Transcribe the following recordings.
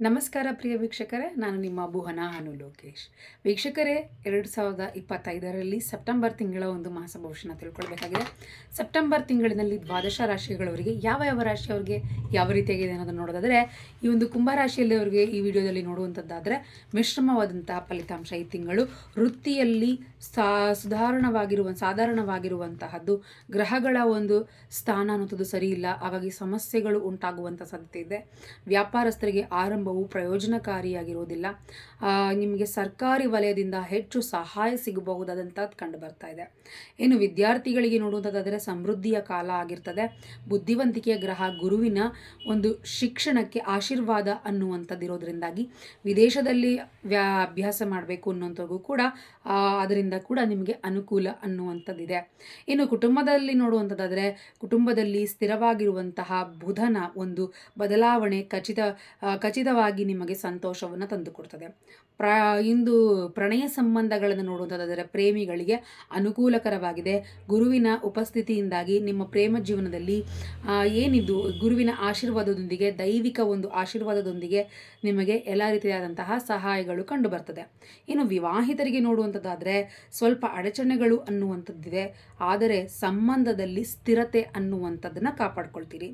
ನಮಸ್ಕಾರ ಪ್ರಿಯ ವೀಕ್ಷಕರೇ, ನಾನು ನಿಮ್ಮ ಭುವನ ಅನು ಲೋಕೇಶ್. ವೀಕ್ಷಕರೇ, ಎರಡು ಸಾವಿರದ ಇಪ್ಪತ್ತೈದರಲ್ಲಿ ಸೆಪ್ಟೆಂಬರ್ ತಿಂಗಳ ಒಂದು ಮಾಸ ಭವಿಷ್ಯನ ತಿಳ್ಕೊಳ್ಬೇಕಾಗಿದೆ. ಸೆಪ್ಟೆಂಬರ್ ತಿಂಗಳಿನಲ್ಲಿ ದ್ವಾದಶ ರಾಶಿಗಳವರಿಗೆ ಯಾವ ಯಾವ ರಾಶಿಯವರಿಗೆ ಯಾವ ರೀತಿಯಾಗಿದೆ ಅನ್ನೋದನ್ನು ನೋಡೋದಾದರೆ, ಈ ಒಂದು ಕುಂಭರಾಶಿಯಲ್ಲಿಯವರಿಗೆ ಈ ವಿಡಿಯೋದಲ್ಲಿ ನೋಡುವಂಥದ್ದಾದರೆ ಮಿಶ್ರಮವಾದಂತಹ ಫಲಿತಾಂಶ ಈ ತಿಂಗಳು ವೃತ್ತಿಯಲ್ಲಿ ಸಾ, ಸುಧಾರಣವಾಗಿರುವ, ಸಾಧಾರಣವಾಗಿರುವಂತಹದ್ದು, ಗ್ರಹಗಳ ಒಂದು ಸ್ಥಾನ ಅನ್ನೋದು ಸರಿ ಇಲ್ಲ ಹಾಗಾಗಿ ಸಮಸ್ಯೆಗಳು ಉಂಟಾಗುವಂಥ ಸಾಧ್ಯತೆ ಇದೆ. ವ್ಯಾಪಾರಸ್ಥರಿಗೆ ಆರಂಭವು ಪ್ರಯೋಜನಕಾರಿಯಾಗಿರುವುದಿಲ್ಲ. ನಿಮಗೆ ಸರ್ಕಾರಿ ವಲಯದಿಂದ ಹೆಚ್ಚು ಸಹಾಯ ಸಿಗಬಹುದಾದಂಥದ್ದು ಕಂಡು ಬರ್ತಾ ಇದೆ. ಇನ್ನು ವಿದ್ಯಾರ್ಥಿಗಳಿಗೆ ನೋಡುವಂಥದ್ದಾದರೆ ಸಮೃದ್ಧಿಯ ಕಾಲ ಆಗಿರ್ತದೆ. ಬುದ್ಧಿವಂತಿಕೆಯ ಗ್ರಹ ಗುರುವಿನ ಒಂದು ಶಿಕ್ಷಣಕ್ಕೆ ಆಶೀರ್ವಾದ ಅನ್ನುವಂಥದ್ದು ಇರೋದ್ರಿಂದಾಗಿ ವಿದೇಶದಲ್ಲಿ ವ್ಯಾ ಅಭ್ಯಾಸ ಮಾಡಬೇಕು ಅನ್ನೋಂಥವ್ರಿಗೂ ಕೂಡ ಅದರಿಂದ ಕೂಡ ನಿಮಗೆ ಅನುಕೂಲ ಅನ್ನುವಂಥದ್ದಿದೆ. ಇನ್ನು ಕುಟುಂಬದಲ್ಲಿ ನೋಡುವಂಥದ್ದಾದರೆ ಕುಟುಂಬದಲ್ಲಿ ಸ್ಥಿರವಾಗಿರುವಂತಹ ಬುಧನ ಒಂದು ಬದಲಾವಣೆ ಖಚಿತ ಆ, ಖಚಿತವಾಗಿ ನಿಮಗೆ ಸಂತೋಷವನ್ನು ತಂದುಕೊಡ್ತದೆ. ಪ್ರ, ಇಂದು ಪ್ರಣಯ ಸಂಬಂಧಗಳನ್ನು ನೋಡುವಂಥದ್ದಾದರೆ ಪ್ರೇಮಿಗಳಿಗೆ ಅನುಕೂಲಕರವಾಗಿದೆ. ಗುರುವಿನ ಉಪಸ್ಥಿತಿಯಿಂದಾಗಿ ನಿಮ್ಮ ಪ್ರೇಮ ಜೀವನದಲ್ಲಿ ಏನಿದು, ಗುರುವಿನ ಆಶೀರ್ವಾದದೊಂದಿಗೆ, ದೈವಿಕ ಒಂದು ಆಶೀರ್ವಾದದೊಂದಿಗೆ ನಿಮಗೆ ಎಲ್ಲ ರೀತಿಯಾದಂತಹ ಸಹಾಯಗಳು ಕಂಡುಬರ್ತದೆ. ಇನ್ನು ವಿವಾಹಿತರಿಗೆ ನೋಡುವಂಥದ್ದಾದರೆ ಸ್ವಲ್ಪ ಅಡಚಣೆಗಳು ಅನ್ನುವಂಥದ್ದಿದೆ. ಆದರೆ ಸಂಬಂಧದಲ್ಲಿ ಸ್ಥಿರತೆ ಅನ್ನುವಂಥದ್ದನ್ನು ಕಾಪಾಡ್ಕೊಳ್ತೀರಿ.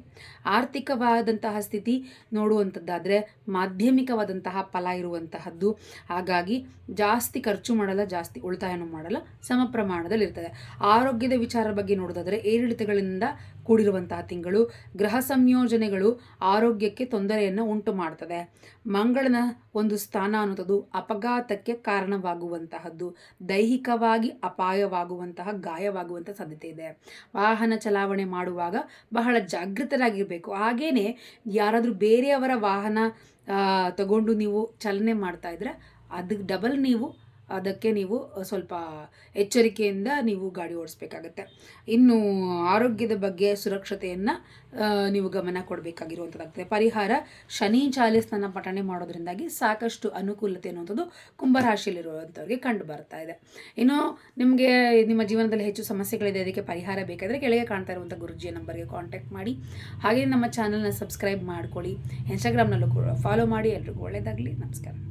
ಆರ್ಥಿಕವಾದಂತಹ ಸ್ಥಿತಿ ನೋಡುವಂಥದ್ದಾದರೆ ಮಾಧ್ಯಮಿಕವಾದಂತಹ ಫಲ ಇರುವಂತಹದ್ದು. ಹಾಗಾಗಿ ಜಾಸ್ತಿ ಖರ್ಚು ಮಾಡಲ್ಲ, ಜಾಸ್ತಿ ಉಳಿತಾಯನೂ ಮಾಡಲ್ಲ, ಸಮ ಪ್ರಮಾಣದಲ್ಲಿ ಇರ್ತದೆ. ಆರೋಗ್ಯದ ವಿಚಾರ ಬಗ್ಗೆ ನೋಡೋದಾದರೆ ಏರಿಳಿತಗಳಿಂದ ಕೂಡಿರುವಂತಹ ತಿಂಗಳು ಗ್ರಹ ಸಂಯೋಜನೆಗಳು ಆರೋಗ್ಯಕ್ಕೆ ತೊಂದರೆಯನ್ನು ಉಂಟು ಮಾಡ್ತದೆ. ಮಂಗಳನ ಒಂದು ಸ್ಥಾನ ಅನ್ನೋದು ಅಪಘಾತಕ್ಕೆ ಕಾರಣವಾಗುವಂತಹದ್ದು. ದೈಹಿಕವಾಗಿ ಅಪಾಯವಾಗುವಂತಹ ಗಾಯವಾಗುವಂಥ ಸಾಧ್ಯತೆ ಇದೆ. ವಾಹನ ಚಲಾವಣೆ ಮಾಡುವಾಗ ಬಹಳ ಜಾಗೃತರಾಗಿರಬೇಕು. ಹಾಗೇನೆ ಯಾರಾದರೂ ಬೇರೆಯವರ ವಾಹನ ತಗೊಂಡು ನೀವು ಚಲನೆ ಮಾಡ್ತಾ ಇದ್ರೆ ಅದಕ್ಕೆ ಡಬಲ್ ನೀವು ಅದಕ್ಕೆ ನೀವು ಸ್ವಲ್ಪ ಎಚ್ಚರಿಕೆಯಿಂದ ನೀವು ಗಾಡಿ ಓಡಿಸ್ಬೇಕಾಗತ್ತೆ. ಇನ್ನು ಆರೋಗ್ಯದ ಬಗ್ಗೆ ಸುರಕ್ಷತೆಯನ್ನು ನೀವು ಗಮನ ಕೊಡಬೇಕಾಗಿರುವಂಥದ್ದಾಗ್ತದೆ. ಪರಿಹಾರ ಶನಿ ಚಾಲಿಸ್ನ ಪಠಣೆ ಮಾಡೋದ್ರಿಂದಾಗಿ ಸಾಕಷ್ಟು ಅನುಕೂಲತೆ ಅನ್ನುವಂಥದ್ದು ಕುಂಭರಾಶಿಯಲ್ಲಿರುವಂಥವ್ರಿಗೆ ಕಂಡು ಬರ್ತಾ ಇದೆ. ಇನ್ನು ನಿಮಗೆ ನಿಮ್ಮ ಜೀವನದಲ್ಲಿ ಹೆಚ್ಚು ಸಮಸ್ಯೆಗಳಿದೆ, ಅದಕ್ಕೆ ಪರಿಹಾರ ಬೇಕಾದರೆ ಕೆಳಗೆ ಕಾಣ್ತಾ ಇರುವಂಥ ಗುರುಜಿಯ ನಂಬರ್ಗೆ ಕಾಂಟ್ಯಾಕ್ಟ್ ಮಾಡಿ. ಹಾಗೆ ನಮ್ಮ ಚಾನಲ್ನ ಸಬ್ಸ್ಕ್ರೈಬ್ ಮಾಡ್ಕೊಳ್ಳಿ. ಇನ್ಸ್ಟಾಗ್ರಾಮ್ನಲ್ಲೂ ಕೂಡ ಫಾಲೋ ಮಾಡಿ. ಎಲ್ರಿಗೂ ಒಳ್ಳೆಯದಾಗಲಿ ನಮಸ್ಕಾರ.